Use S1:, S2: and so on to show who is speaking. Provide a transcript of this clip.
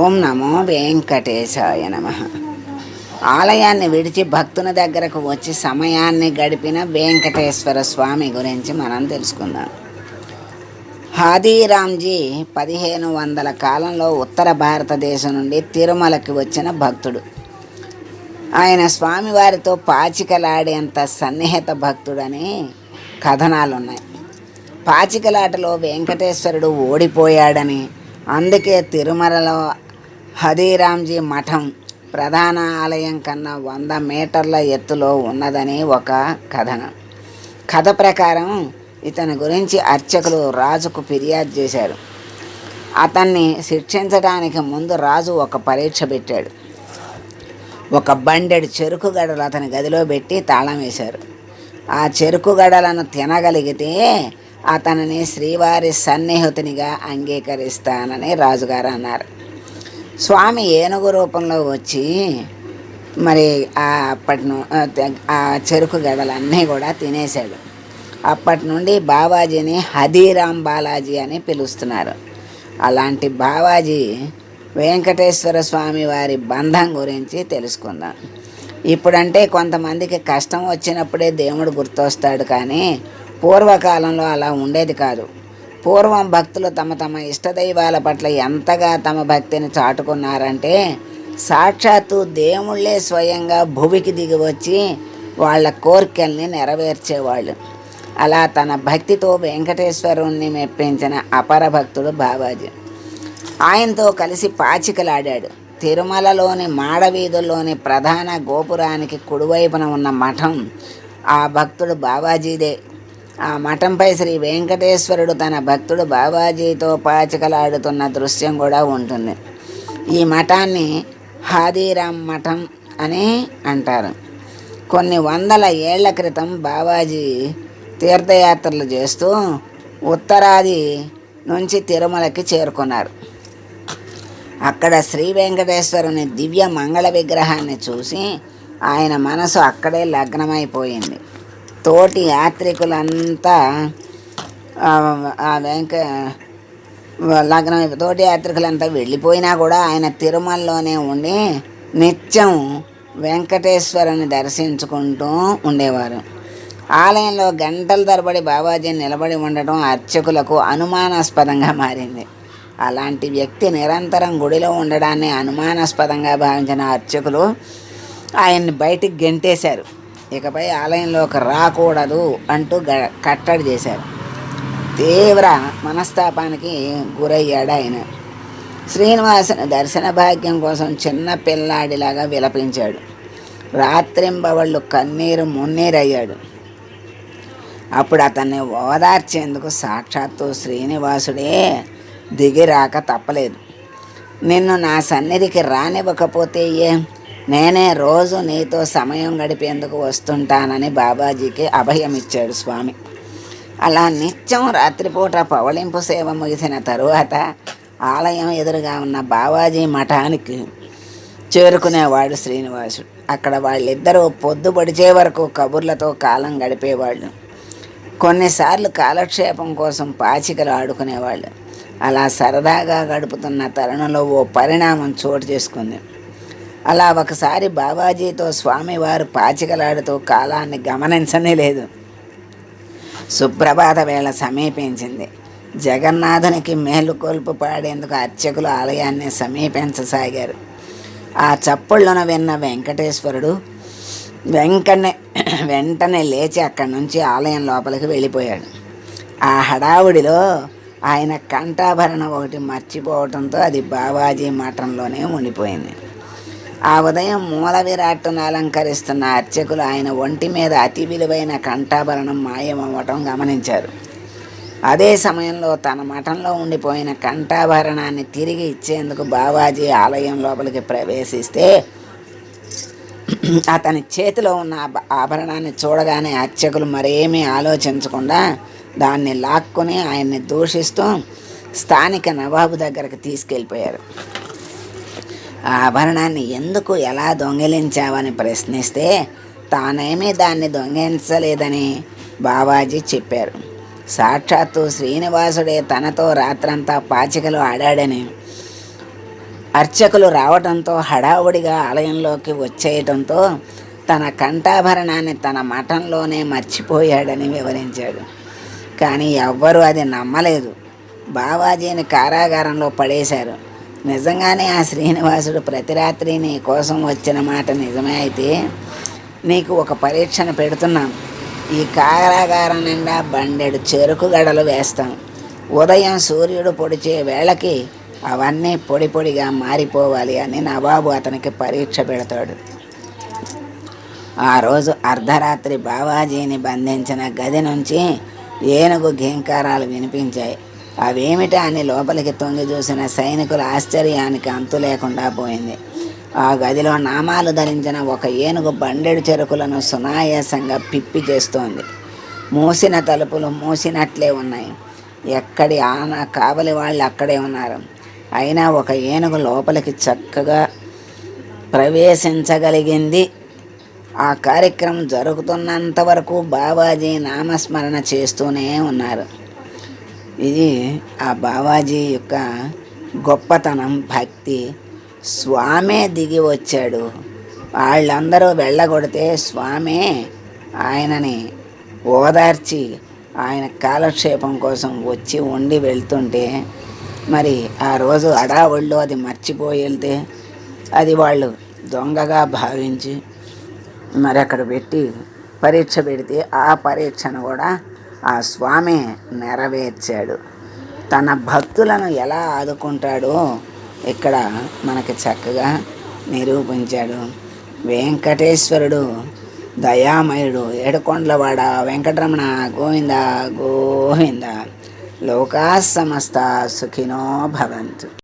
S1: ఓం నమో వెంకటేశాయ నమ. ఆలయాన్ని విడిచి భక్తుని దగ్గరకు వచ్చి సమయాన్ని గడిపిన వెంకటేశ్వర స్వామి గురించి మనం తెలుసుకుందాం. హాదీరామ్జీ పదిహేను వందల కాలంలో ఉత్తర భారతదేశం నుండి తిరుమలకి వచ్చిన భక్తుడు. ఆయన స్వామివారితో పాచికలాడేంత సన్నిహిత భక్తుడని కథనాలు ఉన్నాయి పాచికలాటలో వెంకటేశ్వరుడు ఓడిపోయాడని అందుకే తిరుమలలో హదీరాంజీ మఠం ప్రధాన ఆలయం కన్నా వంద మీటర్ల ఎత్తులో ఉన్నదని ఒక కథనం. కథ ప్రకారం ఇతని గురించి అర్చకులు రాజుకు ఫిర్యాదు చేశారు. అతన్ని శిక్షించడానికి ముందు రాజు ఒక పరీక్ష పెట్టాడు. ఒక బండెడు చెరుకు గడలు అతని గదిలో పెట్టి తాళం వేశారు. ఆ చెరుకు గడలను తినగలిగితే అతనిని శ్రీవారి సన్నిహితునిగా అంగీకరిస్తానని రాజుగారు అన్నారు. స్వామి ఏనుగు రూపంలో వచ్చి మరి ఆ అప్పటి ను- ఆ చెరుకు గడలన్నీ కూడా తినేశాడు. అప్పటి నుండి బావాజీని హదీరాం బాలాజీ అని పిలుస్తున్నారు. అలాంటి బావాజీ వెంకటేశ్వర స్వామి వారి బంధం గురించి తెలుసుకుందాం. ఇప్పుడంటే కొంతమందికి కష్టం వచ్చినప్పుడే దేవుడు గుర్తొస్తాడు కానీ పూర్వకాలంలో అలా ఉండేది కాదు. పూర్వం భక్తులు తమ తమ ఇష్టదైవాల పట్ల ఎంతగా తమ భక్తిని చాటుకున్నారంటే సాక్షాత్తు దేవుళ్ళే స్వయంగా భువికి దిగి వచ్చి వాళ్ళ కోరికల్ని నెరవేర్చేవాళ్ళు. అలా తన భక్తితో వెంకటేశ్వరుణ్ణి మెప్పించిన అపర భక్తుడు బాబాజీ. ఆయనతో కలిసి పాచికలాడాడు. తిరుమలలోని మాడవీధుల్లోని ప్రధాన గోపురానికి కుడివైపున ఉన్న మఠం ఆ భక్తుడు బాబాజీదే. ఆ మఠంపై శ్రీ వెంకటేశ్వరుడు తన భక్తుడు బాబాజీతో పాచికలాడుతున్న దృశ్యం కూడా ఉంటుంది. ఈ మఠాన్ని హాదీరామ్ మఠం అని అంటారు. కొన్ని వందల ఏళ్ళ క్రితం బాబాజీ తీర్థయాత్రలు చేస్తూ ఉత్తరాది నుంచి తిరుమలకి చేరుకున్నారు. అక్కడ శ్రీ వెంకటేశ్వరుని దివ్య మంగళ విగ్రహాన్ని చూసి ఆయన మనసు అక్కడే లగ్నమైపోయింది. తోటి యాత్రికులంతా ఆ, వెంక లగ్నం తోటి యాత్రికులంతా వెళ్ళిపోయినా కూడా ఆయన తిరుమలలోనే ఉండి నిత్యం వెంకటేశ్వరుని దర్శించుకుంటూ ఉండేవారు. ఆలయంలో గంటల తరబడి బాబాజీ నిలబడి ఉండటం అర్చకులకు అనుమానాస్పదంగా మారింది. అలాంటి వ్యక్తి నిరంతరం గుడిలో ఉండడాన్ని అనుమానాస్పదంగా భావించిన అర్చకులు ఆయన్ని బయటికి గెంటేశారు. ఇకపై ఆలయంలోకి రాకూడదు అంటూ గ- కట్టడి చేశారు. తీవ్ర మనస్తాపానికి గురయ్యాడు ఆయన. శ్రీనివాసుని దర్శన భాగ్యం కోసం చిన్న పిల్లాడిలాగా విలపించాడు. రాత్రింబవళ్ళు కన్నీరు మున్నీరయ్యాడు. అప్పుడు అతన్ని ఓదార్చేందుకు సాక్షాత్తు శ్రీనివాసుడే దిగిరాక తప్పలేదు. నిన్ను నా సన్నిధికి రానివ్వకపోతే ఏ? నేనే రోజు నీతో సమయం గడిపేందుకు వస్తుంటానని బాబాజీకి అభయం ఇచ్చాడు స్వామి. అలా నిత్యం రాత్రిపూట పవళింపు సేవ ముగిసిన తరువాత ఆలయం ఎదురుగా ఉన్న బాబాజీ మఠానికి చేరుకునేవాడు శ్రీనివాసుడు. అక్కడ వాళ్ళిద్దరూ పొద్దుపడిచే వరకు కబుర్లతో కాలం గడిపేవాళ్ళు. కొన్నిసార్లు కాలక్షేపం కోసం పాచికలు ఆడుకునేవాళ్ళు. అలా సరదాగా గడుపుతున్న తరుణంలో ఓ పరిణామం చోటు చేసుకుంది. అలా ఒకసారి బాబాజీతో స్వామివారు పాచికలాడుతూ కాలాన్ని గమనించనే లేదు. సుప్రభాత వేళ సమీపించింది. జగన్నాథునికి మేలుకొల్పు పాడేందుకు అర్చకులు ఆలయాన్ని సమీపించసాగారు. ఆ చప్పుళ్ళను విన్న వెంకటేశ్వరుడు వెంకనే వెంటనే లేచి అక్కడి నుంచి ఆలయం లోపలికి వెళ్ళిపోయాడు. ఆ హడావుడిలో ఆయన కంఠాభరణం ఒకటి మర్చిపోవడంతో అది బాబాజీ మఠంలోనే ఉండిపోయింది. ఆ ఉదయం మూల విరాట్టును అలంకరిస్తున్న అర్చకులు ఆయన ఒంటి మీద అతి విలువైన కంఠాభరణం మాయమవ్వటం గమనించారు. అదే సమయంలో తన మఠంలో ఉండిపోయిన కంఠాభరణాన్ని తిరిగి ఇచ్చేందుకు బాబాజీ ఆలయం లోపలికి ప్రవేశిస్తే అతని చేతిలో ఉన్న ఆభరణాన్ని చూడగానే అర్చకులు మరేమీ ఆలోచించకుండా దాన్ని లాక్కొని ఆయన్ని దూషిస్తూ స్థానిక నవాబు దగ్గరకు తీసుకెళ్ళిపోయారు. ఆ ఆభరణాన్ని ఎందుకు ఎలా దొంగిలించావని ప్రశ్నిస్తే తానేమీ దాన్ని దొంగిలించలేదని బాబాజీ చెప్పారు. సాక్షాత్తు శ్రీనివాసుడే తనతో రాత్రంతా పాచికలు ఆడాడని అర్చకులు రావటంతో హడావుడిగా ఆలయంలోకి వచ్చేయటంతో తన కంఠాభరణాన్ని తన మఠంలోనే మర్చిపోయాడని వివరించాడు. కానీ ఎవ్వరూ అది నమ్మలేదు. బావాజీని కారాగారంలో పడేశారు. నిజంగానే ఆ శ్రీనివాసుడు ప్రతి రాత్రి నీ కోసం వచ్చిన మాట నిజమే అయితే నీకు ఒక పరీక్షను పెడుతున్నాం ఈ కారాగారం నిండా బండెడు చెరుకు గడలు వేస్తాం. ఉదయం సూర్యుడు పొడిచే వేళకి అవన్నీ పొడి పొడిగా మారిపోవాలి అని నవాబు అతనికి పరీక్ష పెడతాడు. ఆ రోజు అర్ధరాత్రి బావాజీని బంధించిన గది నుంచి ఏనుగు ఘీంకారాలు వినిపించాయి. అవేమిటా అని లోపలికి తొంగి చూసిన సైనికుల ఆశ్చర్యానికి అంతు లేకుండా పోయింది. ఆ గదిలో నామాలు ధరించిన ఒక ఏనుగు బండెడు చెరుకులను సునాయాసంగా పిప్పి చేస్తోంది. మూసిన తలుపులు మూసినట్లే ఉన్నాయి. ఎక్కడి ఆన కావలి వాళ్ళు అక్కడే ఉన్నారు. అయినా ఒక ఏనుగు లోపలికి చక్కగా ప్రవేశించగలిగింది. ఆ కార్యక్రమం జరుగుతున్నంత వరకు బాబాజీ నామస్మరణ చేస్తూనే ఉన్నారు. ఇది ఆ బావాజీ యొక్క గొప్పతనం భక్తి. స్వామే దిగి వచ్చాడు. వాళ్ళందరూ వెళ్ళగొడితే స్వామే ఆయనని ఓదార్చి ఆయన కాలక్షేపం కోసం వచ్చి ఉండి వెళ్తుంటే మరి ఆ రోజు అడావుళ్ళు అది మర్చిపోయి వెళ్తే అది వాళ్ళు దొంగగా భావించి మరి అక్కడ పెట్టి పరీక్ష పెడితే ఆ పరీక్షను కూడా ఆ స్వామి నెరవేర్చాడు. తన భక్తులను ఎలా ఆదుకుంటాడో ఇక్కడ మనకి చక్కగా నిరూపించాడు. వెంకటేశ్వరుడు దయామయుడు ఏడుకొండలవాడ వెంకటరమణ గోవింద గోవింద లోకా సమస్త సుఖినో భవంతు.